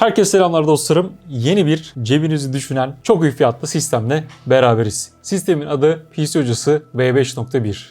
Herkese selamlar dostlarım. Yeni bir cebinizi düşünen çok iyi fiyatlı sistemle beraberiz. Sistemin adı PC Hocası V5.1.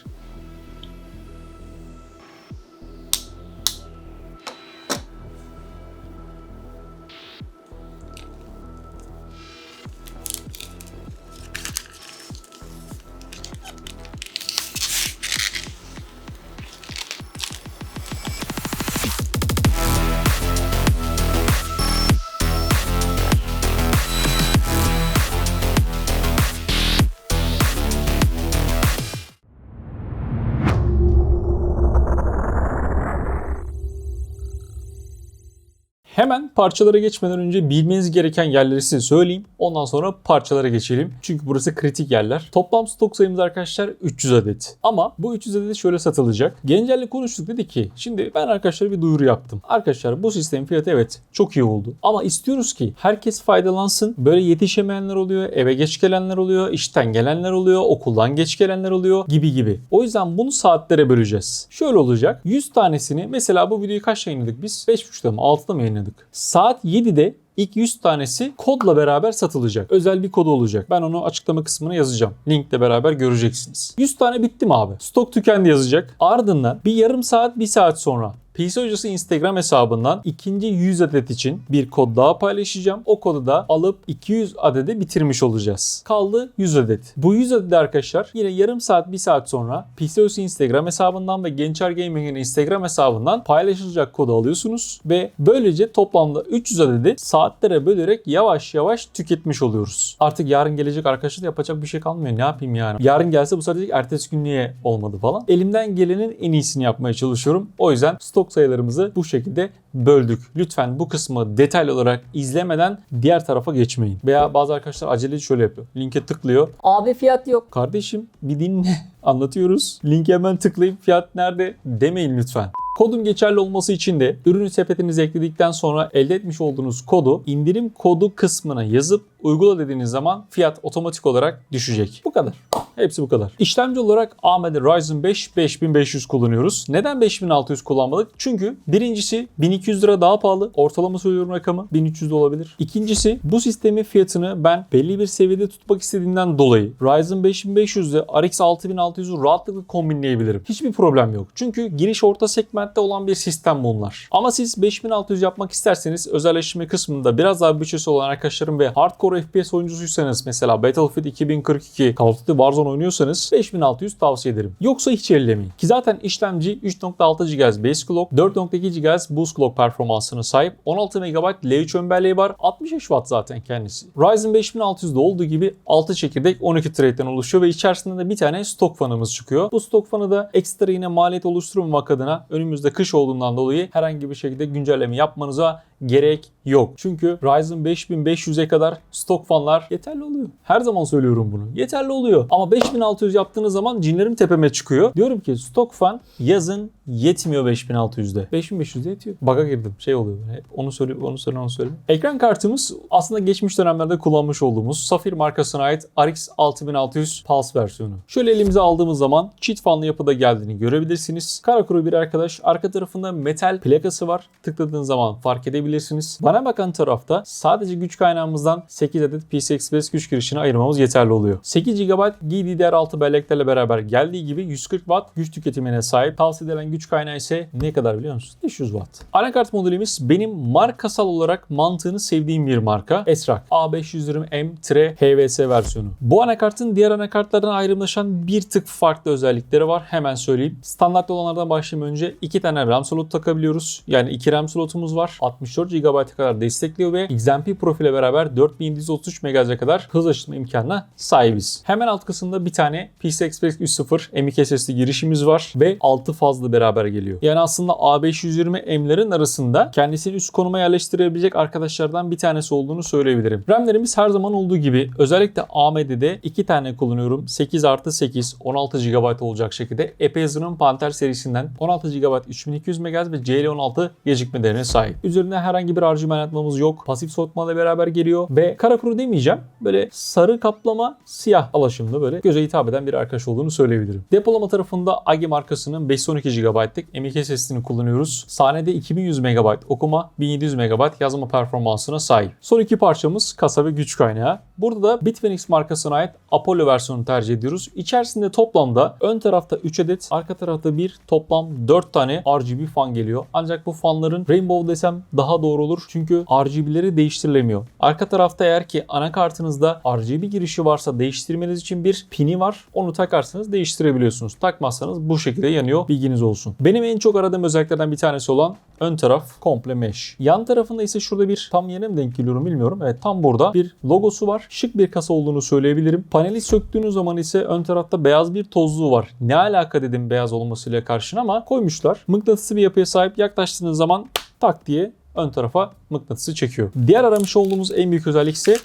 Hemen parçalara geçmeden önce bilmeniz gereken yerleri size söyleyeyim. Ondan sonra parçalara geçelim. Çünkü burası kritik yerler. Toplam stok sayımız arkadaşlar 300 adet. Ama bu 300 adet şöyle satılacak. Gencel'le konuştuk dedi ki şimdi ben arkadaşlara bir duyuru yaptım. Arkadaşlar bu sistemin fiyatı evet çok iyi oldu. Ama istiyoruz ki herkes faydalansın. Böyle yetişemeyenler oluyor, eve geç gelenler oluyor, işten gelenler oluyor, okuldan geç gelenler oluyor gibi gibi. O yüzden bunu saatlere böleceğiz. Şöyle olacak. 100 tanesini mesela bu videoyu kaçta yayınladık biz? 5.30'da mı 6'da mı yayınladık? Saat 7'de İlk 100 tanesi kodla beraber satılacak. Özel bir kodu olacak. Ben onu açıklama kısmına yazacağım. Linkle beraber göreceksiniz. 100 tane bitti mi abi? Stok tükendi yazacak. Ardından bir yarım saat, bir saat sonra PC Hocası Instagram hesabından ikinci 100 adet için bir kod daha paylaşacağım. O kodu da alıp 200 adede bitirmiş olacağız. Kaldı 100 adet. Bu 100 adedi arkadaşlar yine yarım saat bir saat sonra PC Hocası Instagram hesabından ve Gençer Gaming'in Instagram hesabından paylaşılacak kodu alıyorsunuz ve böylece toplamda 300 adedi saatlere bölerek yavaş yavaş tüketmiş oluyoruz. Artık yarın gelecek arkadaşlar yapacak bir şey kalmıyor. Ne yapayım yani? Yarın gelse bu diyecek, ertesi gün niye olmadı falan. Elimden gelenin en iyisini yapmaya çalışıyorum. O yüzden stok sayılarımızı bu şekilde böldük. Lütfen bu kısmı detaylı olarak izlemeden diğer tarafa geçmeyin. Veya bazı arkadaşlar aceleci şöyle yapıyor. Linke tıklıyor. Abi fiyat yok. Kardeşim bir dinle. Anlatıyoruz. Linke hemen tıklayıp fiyat nerede demeyin lütfen. Kodun geçerli olması için de ürünü sepetinize ekledikten sonra elde etmiş olduğunuz kodu indirim kodu kısmına yazıp uygula dediğiniz zaman fiyat otomatik olarak düşecek. Bu kadar. Hepsi bu kadar. İşlemci olarak AMD Ryzen 5 5500 kullanıyoruz. Neden 5600 kullanmadık? Çünkü birincisi 1200 lira daha pahalı. Ortalama söylüyorum rakamı 1300 de olabilir. İkincisi bu sistemin fiyatını ben belli bir seviyede tutmak istediğimden dolayı Ryzen 5500 ile RX 6600'ü rahatlıkla kombinleyebilirim. Hiçbir problem yok. Çünkü giriş orta segmentte olan bir sistem bunlar. Ama siz 5600 yapmak isterseniz özelleştirme kısmında biraz daha bütçesi olan arkadaşlarım ve hardcore FPS oyuncusuysanız mesela Battlefield 2042, Call of Duty Warzone oynuyorsanız 5600 tavsiye ederim. Yoksa hiç ellemeyin. Ki zaten işlemci 3.6 GHz base clock, 4.2 GHz boost clock performansına sahip. 16 MB L3 ön belleği var. 65 Watt zaten kendisi. Ryzen 5600'de olduğu gibi 6 çekirdek 12 thread'den oluşuyor ve içerisinde de bir tane stok fanımız çıkıyor. Bu stok fanı da ekstra yine maliyet oluşturmamak adına önümüzde kış olduğundan dolayı herhangi bir şekilde güncelleme yapmanıza gerek yok. Çünkü Ryzen 5500'e kadar stok fanlar yeterli oluyor. Her zaman söylüyorum bunu. Yeterli oluyor. Ama 5600 yaptığınız zaman cinlerim tepeme çıkıyor. Diyorum ki stok fan yazın yetmiyor 5600'de. 5500'de yetiyor. Baga girdim. Şey oluyor. Hep onu söyle, onu söyle, onu söyle. Ekran kartımız aslında geçmiş dönemlerde kullanmış olduğumuz Safir markasına ait RX 6600 Pulse versiyonu. Şöyle elimize aldığımız zaman çift fanlı yapıda geldiğini görebilirsiniz. Karakuru bir arkadaş. Arka tarafında metal plakası var. Tıkladığınız zaman fark edebilirsiniz. Bana bakan tarafta sadece güç kaynağımızdan 8 adet PCI Express güç girişini ayırmamız yeterli oluyor. 8 GB GDDR6 belleklerle beraber geldiği gibi 140 Watt güç tüketimine sahip. Tavsiye edilen güç kaynağı ise ne kadar biliyor musunuz? 500 Watt. Anakart modelimiz benim markasal olarak mantığını sevdiğim bir marka. Esrak A520M-HVS versiyonu. Bu anakartın diğer anakartlardan ayrımlaşan bir tık farklı özellikleri var. Hemen söyleyeyim. Standart olanlardan başlayayım önce. 2 tane RAM slot takabiliyoruz. Yani 2 RAM slotumuz var. 64 GB'a kadar destekliyor ve XMP profile beraber 4733 MHz'e kadar hız aşırma imkanına sahibiz. Hemen alt kısımda bir tane PCI Express 3.0 M.2 SSD girişimiz var ve 6 fazla beraber geliyor. Yani aslında A520M'lerin arasında kendisini üst konuma yerleştirebilecek arkadaşlardan bir tanesi olduğunu söyleyebilirim. RAM'lerimiz her zaman olduğu gibi özellikle AMD'de 2 tane kullanıyorum. 8 artı 8 16 GB olacak şekilde. Epey hızının Panther serisinden 16 GB GB 3200 MHz ve CL16 gecikme değerine sahip. Üzerine herhangi bir RGB aydınlatmamız yok. Pasif soğutma ile beraber geliyor ve kara kuru demeyeceğim. Böyle sarı kaplama siyah alaşımlı böyle göze hitap eden bir arkadaş olduğunu söyleyebilirim. Depolama tarafında AGI markasının 512 GB'lık M.2 SSD'ni kullanıyoruz. Sahnede 2100 MB okuma, 1700 MB yazma performansına sahip. Son iki parçamız kasa ve güç kaynağı. Burada da Bitfinex markasına ait Apollo versiyonunu tercih ediyoruz. İçerisinde toplamda ön tarafta 3 adet, arka tarafta bir toplam 4 tane RGB fan geliyor. Ancak bu fanların Rainbow desem daha doğru olur. Çünkü RGB'leri değiştirilemiyor. Arka tarafta eğer ki anakartınızda RGB girişi varsa değiştirmeniz için bir pini var. Onu takarsanız değiştirebiliyorsunuz. Takmazsanız bu şekilde yanıyor. Bilginiz olsun. Benim en çok aradığım özelliklerden bir tanesi olan ön taraf komple mesh. Yan tarafında ise şurada bir tam yerine mi denk geliyorum bilmiyorum. Evet tam burada bir logosu var. Şık bir kasa olduğunu söyleyebilirim. Paneli söktüğünüz zaman ise ön tarafta beyaz bir tozluğu var. Ne alaka dedim beyaz olmasıyla karşına ama koymuşlar. Mıknatısı bir yapıya sahip yaklaştığınız zaman tak diye ön tarafa mıknatısı çekiyor. Diğer aramış olduğumuz en büyük özellik ise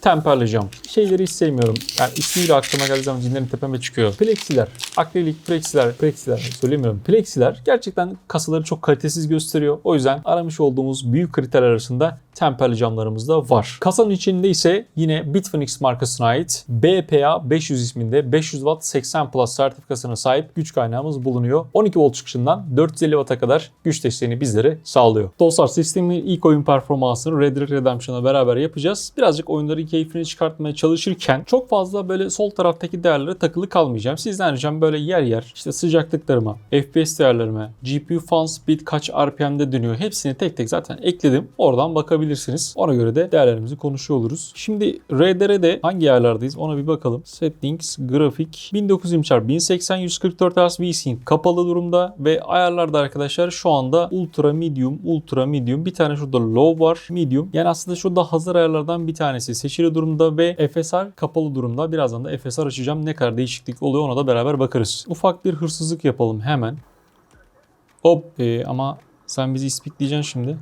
temperli cam. Şeyleri hiç sevmiyorum. Yani ismiyle aklıma geldiği zaman cinlerin tepeme çıkıyor. Plexiler, akrilik plexiler, plexiler söylemiyorum. Plexiler gerçekten kasaları çok kalitesiz gösteriyor. O yüzden aramış olduğumuz büyük kriter arasında temperli camlarımız da var. Kasanın içinde ise yine Bitfinex markasına ait BPA 500 isminde 500 Watt 80 Plus sertifikasına sahip güç kaynağımız bulunuyor. 12 volt çıkışından 450 Watt'a kadar güç desteğini bizlere sağlıyor. Dostlar sistemin ilk oyun performansını Red Dead Redemption'la beraber yapacağız. Birazcık oyunların keyfini çıkartmaya çalışırken çok fazla böyle sol taraftaki değerlere takılı kalmayacağım. Sizden ricam böyle yer yer işte sıcaklıklarıma, FPS değerlerime, GPU fan speed kaç RPM'de dönüyor hepsini tek tek zaten ekledim. Oradan bakabilirsiniz. Ona göre de değerlerimizi konuşuyor oluruz. Şimdi RDR'de hangi yerlerdeyiz ona bir bakalım. Settings, grafik, 1920 1080 144 Hz VSync kapalı durumda ve ayarlarda arkadaşlar şu anda ultra medium, ultra medium bir tane şurada low var, medium. Yani aslında şurada hazır ayarlardan bir tanesi seçili durumda ve FSR kapalı durumda. Birazdan da FSR açacağım. Ne kadar değişiklik oluyor ona da beraber bakarız. Ufak bir hırsızlık yapalım hemen. Hop Ee, ama sen bizi ispikleyeceksin şimdi.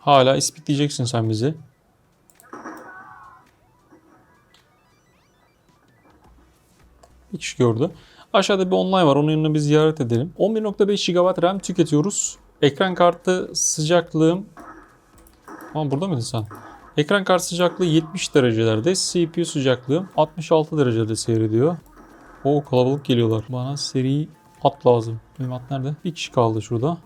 Hala ispikleyeceksin sen bizi. Kişi gördü. Aşağıda bir online var. Onun yanına bir ziyaret edelim. 11.5 GB RAM tüketiyoruz. Ekran kartı sıcaklığım... Ama burada mıydın sen? Ekran kartı sıcaklığı 70 derecelerde. CPU sıcaklığım 66 derecede seyrediyor. O kalabalık geliyorlar. Bana seri at lazım. Benim at nerede? Bir kişi kaldı şurada.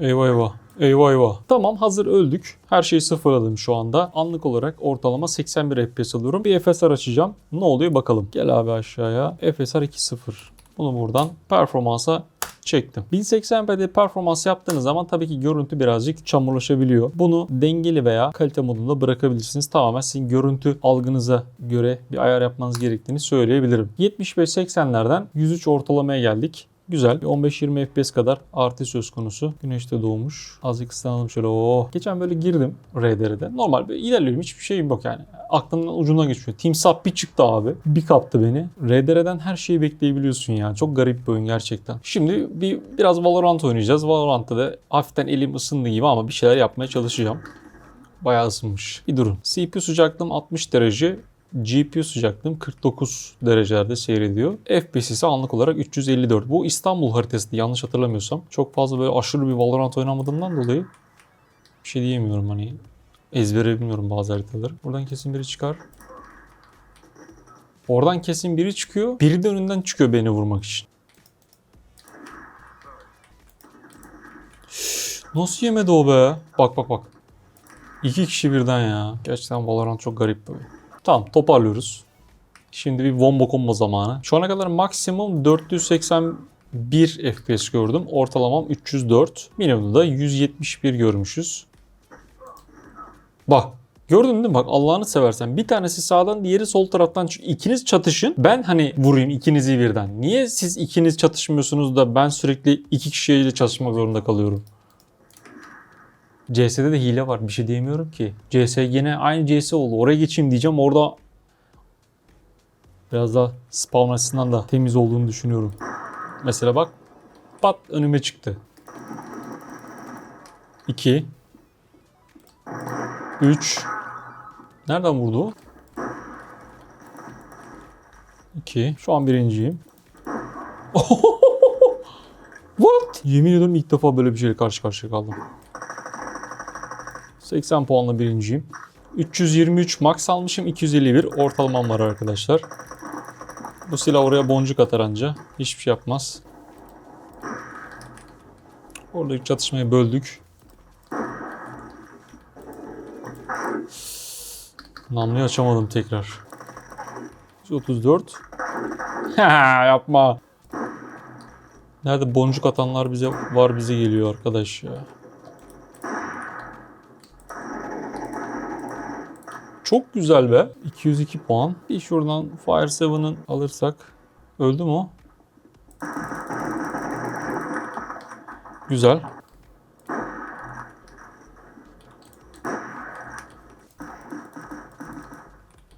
Eyvah eyvah. Eyvah eyvah. Tamam hazır öldük. Her şeyi sıfırladım şu anda. Anlık olarak ortalama 81 FPS alıyorum. Bir FSR açacağım. Ne oluyor bakalım. Gel abi aşağıya. FSR 2.0. Bunu buradan performansa çektim. 1080p'de performans yaptığınız zaman tabii ki görüntü birazcık çamurlaşabiliyor. Bunu dengeli veya kalite modunda bırakabilirsiniz. Tamamen sizin görüntü algınıza göre bir ayar yapmanız gerektiğini söyleyebilirim. 75-80'lerden 103 ortalamaya geldik. Güzel. Bir 15-20 FPS kadar artı söz konusu. Güneşte doğmuş. Azıcık ıslanalım şöyle. Oh. Geçen böyle girdim RDR'de. Normal bir ilerliyorum. Hiçbir şeyim yok yani. Aklımdan ucundan geçiyor. Timsah bir çıktı abi. Bir kaptı beni. RDR'den her şeyi bekleyebiliyorsun ya. Çok garip bir oyun gerçekten. Şimdi bir biraz Valorant oynayacağız. Valorant'ta da hafiften elim ısındı gibi ama bir şeyler yapmaya çalışacağım. Bayağı ısınmış. Bir durun. CPU sıcaklığım 60 derece. GPU sıcaklığım 49 derecelerde seyrediyor. FPS ise anlık olarak 354. Bu İstanbul haritası yanlış hatırlamıyorsam. Çok fazla böyle aşırı bir Valorant oynamadığımdan dolayı bir şey diyemiyorum hani. Ezbere bilmiyorum bazı haritaları. Buradan kesin biri çıkar. Oradan kesin biri çıkıyor. Biri de önünden çıkıyor beni vurmak için. Nasıl yemedi o be? Bak bak bak. İki kişi birden ya. Gerçekten Valorant çok garip oyun. Tamam toparlıyoruz. Şimdi bir wombo combo zamanı. Şu ana kadar maksimum 481 FPS gördüm. Ortalamam 304. Minimumda da 171 görmüşüz. Bak Gördün değil mi? Bak Allah'ını seversen bir tanesi sağdan diğeri sol taraftan ikiniz çatışın. Ben hani vurayım ikinizi birden. Niye siz ikiniz çatışmıyorsunuz da ben sürekli iki kişiyle çatışmak zorunda kalıyorum? CS'de de hile var. Bir şey diyemiyorum ki. CS yine aynı CS oldu. Oraya geçeyim diyeceğim. Orada biraz daha spawn açısından da temiz olduğunu düşünüyorum. Mesela bak pat önüme çıktı. 2 3 Nereden vurdu o? 2 Şu an birinciyim. What? Yemin ediyorum ilk defa böyle bir şeyle karşı karşıya kaldım. 80 puanla birinciyim. 323 max almışım. 251 ortalamam var arkadaşlar. Bu silah oraya boncuk atar anca. Hiçbir şey yapmaz. Oradaki çatışmayı böldük. Namluyu açamadım tekrar. 134. Ha yapma. Nerede boncuk atanlar bize var bize geliyor arkadaş ya. Çok güzel be. 202 puan. Bir şuradan Fire 7'ın alırsak. Öldü mü o? Güzel.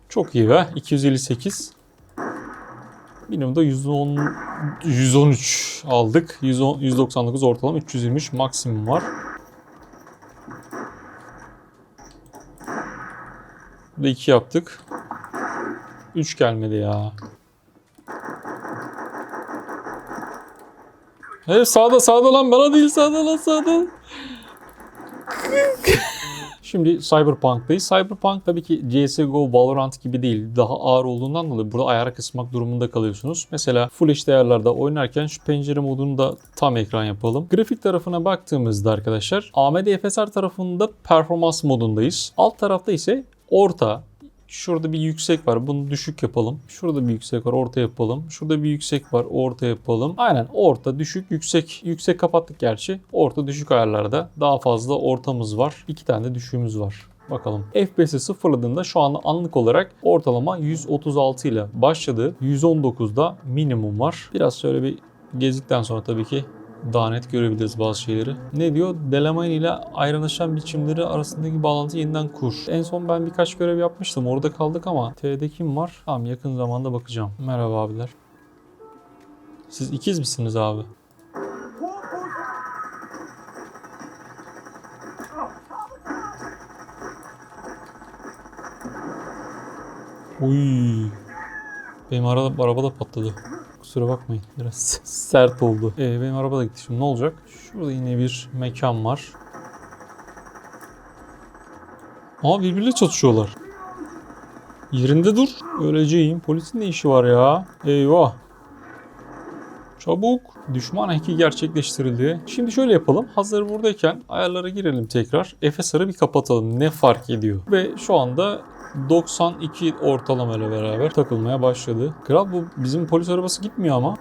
Çok iyi be. 258. Minimumda 110 113 aldık. 110, 199 ortalama 323 maksimum var. Burada 2 yaptık. 3 gelmedi ya. Evet sağda sağda lan bana değil sağda lan sağda. Şimdi Cyberpunk'tayız. Cyberpunk tabii ki CSGO, Valorant gibi değil. Daha ağır olduğundan dolayı burada ayara kısmak durumunda kalıyorsunuz. Mesela Full HD ayarlarda oynarken şu pencere modunu da tam ekran yapalım. Grafik tarafına baktığımızda arkadaşlar AMD FSR tarafında performans modundayız. Alt tarafta ise orta, Şurada bir yüksek var. Bunu düşük yapalım. Şurada bir yüksek var. Orta yapalım. Şurada bir yüksek var. Orta yapalım. Aynen orta, düşük, yüksek. Yüksek kapattık gerçi. Orta, düşük ayarlarda daha fazla ortamız var. İki tane de düşüğümüz var. Bakalım. FPS'i sıfırladığında şu anda anlık olarak ortalama 136 ile başladı. 119'da minimum var. Biraz şöyle bir gezdikten sonra tabii ki daha net görebiliriz bazı şeyleri. Ne diyor? Delamain ile ayrılaşan biçimleri arasındaki bağlantı yeniden kur. En son ben birkaç görev yapmıştım. Orada kaldık ama T'de kim var? Tamam yakın zamanda bakacağım. Merhaba abiler. Siz ikiz misiniz abi? Uy. Benim araba, araba da patladı. Kusura bakmayın. Biraz sert oldu. Ee, benim araba gitti şimdi. Ne olacak? Şurada yine bir mekan var. Aa birbiriyle çatışıyorlar. Yerinde dur. Öleceğim. Polisin ne işi var ya? Eyvah. Çabuk. Düşman hacki gerçekleştirildi. Şimdi şöyle yapalım. Hazır buradayken ayarlara girelim tekrar. FSR'ı bir kapatalım. Ne fark ediyor? Ve şu anda 92 ortalama ile beraber takılmaya başladı. Kral bu bizim polis arabası gitmiyor ama.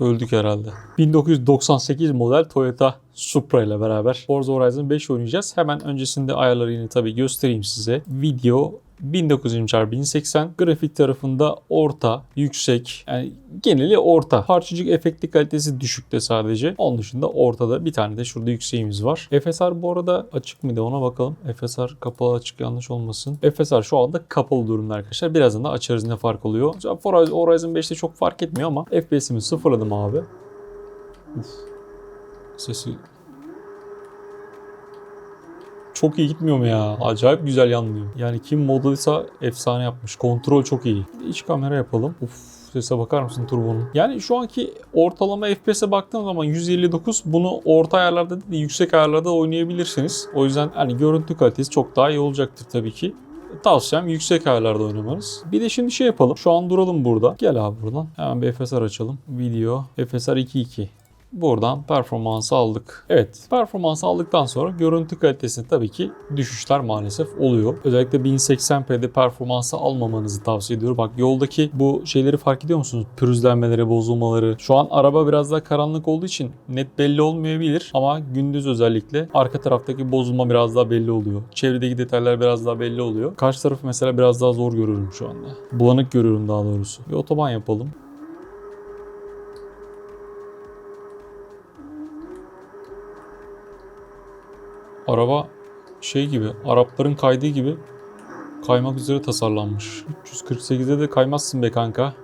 Öldük herhalde. 1998 model Toyota Supra ile beraber Forza Horizon 5 oynayacağız. Hemen öncesinde ayarları yine tabii göstereyim size. Video 1920x1080 grafik tarafında orta, yüksek yani geneli orta. Parçacık efekti kalitesi düşükte sadece. Onun dışında ortada bir tane de şurada yükseğimiz var. FSR bu arada açık mıydı ona bakalım. FSR kapalı açık yanlış olmasın. FSR şu anda kapalı durumda arkadaşlar. Birazdan da açarız ne fark oluyor. Horizon 5'te çok fark etmiyor ama FPS'imi sıfırladım abi. Uf. Sesi çok iyi gitmiyor mu ya? Acayip güzel yanmıyor. Yani kim modluysa efsane yapmış. Kontrol çok iyi. İç kamera yapalım. Uf sese bakar mısın turbonun? Yani şu anki ortalama FPS'e baktığım zaman 159 bunu orta ayarlarda değil de yüksek ayarlarda oynayabilirsiniz. O yüzden hani görüntü kalitesi çok daha iyi olacaktır tabii ki. Tavsiyem yüksek ayarlarda oynamanız. Bir de şimdi şey yapalım. Şu an duralım burada. Gel abi buradan. Hemen bir FSR açalım. Video FSR 2.2. Buradan performansı aldık. Evet performansı aldıktan sonra görüntü kalitesinde tabii ki düşüşler maalesef oluyor. Özellikle 1080p'de performansı almamanızı tavsiye ediyorum. Bak yoldaki bu şeyleri fark ediyor musunuz? Pürüzlenmeleri, bozulmaları. Şu an araba biraz daha karanlık olduğu için net belli olmayabilir ama gündüz özellikle arka taraftaki bozulma biraz daha belli oluyor. Çevredeki detaylar biraz daha belli oluyor. Karşı tarafı mesela biraz daha zor görüyorum şu anda. Bulanık görüyorum daha doğrusu. Bir otoban yapalım. Araba şey gibi, Arapların kaydığı gibi kaymak üzere tasarlanmış. 348'de de kaymazsın be kanka.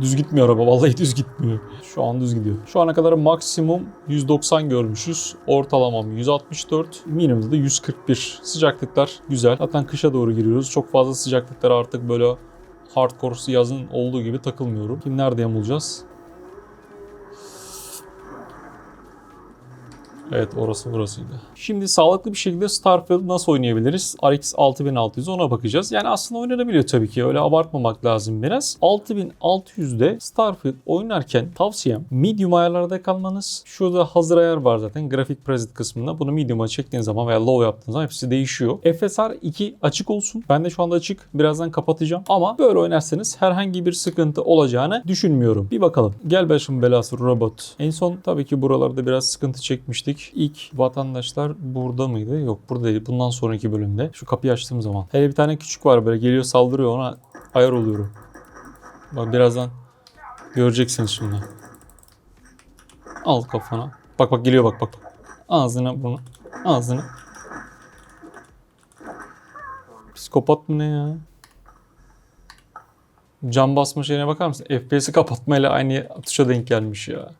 Düz gitmiyor araba. Vallahi düz gitmiyor. Şu an düz gidiyor. Şu ana kadar maksimum 190 görmüşüz. Ortalamam 164. Minimumda da 141. Sıcaklıklar güzel. Zaten kışa doğru giriyoruz. Çok fazla sıcaklıklar artık böyle hardcore yazın olduğu gibi takılmıyorum. Kim nerede yamulacağız? Evet orası burasıydı. Şimdi sağlıklı bir şekilde Starfield nasıl oynayabiliriz? RX 6600 ona bakacağız. Yani aslında oynanabiliyor tabii ki. Öyle abartmamak lazım biraz. 6600'de Starfield oynarken tavsiyem medium ayarlarda kalmanız. Şurada hazır ayar var zaten grafik preset kısmında. Bunu medium'a çektiğin zaman veya low yaptığın zaman hepsi değişiyor. FSR 2 açık olsun. Ben de şu anda açık. Birazdan kapatacağım. Ama böyle oynarsanız herhangi bir sıkıntı olacağını düşünmüyorum. Bir bakalım. Gel başım belası robot. En son tabii ki buralarda biraz sıkıntı çekmiştik. İlk vatandaşlar burada mıydı? Yok burada değil. Bundan sonraki bölümde. Şu kapıyı açtığım zaman. Hele bir tane küçük var böyle geliyor saldırıyor ona ayar oluyorum. Bak birazdan göreceksiniz şimdi. Al kafana. Bak bak geliyor bak bak. Ağzına bunu. Ağzına. Psikopat mı ne ya? Cam basma şeyine bakar mısın? FPS'i kapatmayla aynı tuşa denk gelmiş ya.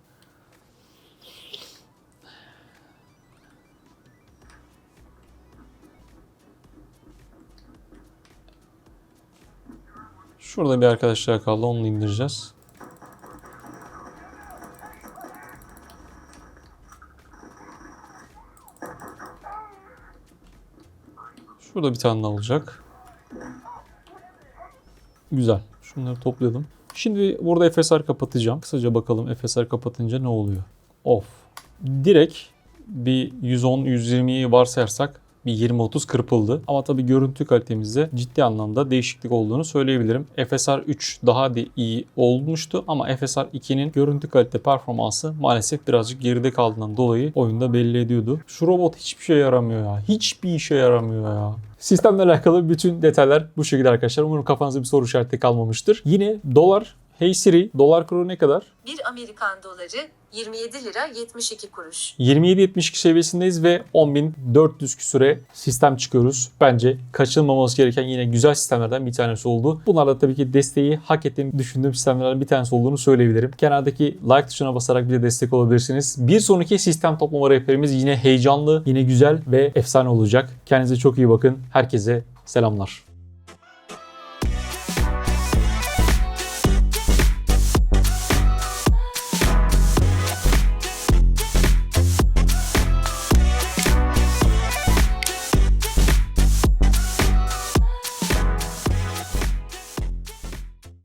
Şurada bir arkadaşlar kaldı. Onu indireceğiz. Şurada bir tane daha olacak. Güzel. Şunları toplayalım. Şimdi burada FSR kapatacağım. Kısaca bakalım FSR kapatınca ne oluyor? Off. Direkt bir 110-120'yi varsayarsak bir 20-30 kırpıldı. Ama tabii görüntü kalitemizde ciddi anlamda değişiklik olduğunu söyleyebilirim. FSR 3 daha da iyi olmuştu ama FSR 2'nin görüntü kalite performansı maalesef birazcık geride kaldığından dolayı oyunda belli ediyordu. Şu robot hiçbir şey yaramıyor ya. Hiçbir işe yaramıyor ya. Sistemle alakalı bütün detaylar bu şekilde arkadaşlar. Umarım kafanızda bir soru işareti kalmamıştır. Yine dolar Hey Siri, dolar kuru ne kadar? 1 Amerikan doları 27 lira 72 kuruş. 27.72 seviyesindeyiz ve 10.400 küsüre sistem çıkıyoruz. Bence kaçınılmaması gereken yine güzel sistemlerden bir tanesi oldu. Bunlar da tabii ki desteği hak ettiğini düşündüğüm sistemlerden bir tanesi olduğunu söyleyebilirim. Kenardaki like tuşuna basarak bize destek olabilirsiniz. Bir sonraki sistem toplama rehberimiz yine heyecanlı, yine güzel ve efsane olacak. Kendinize çok iyi bakın. Herkese selamlar.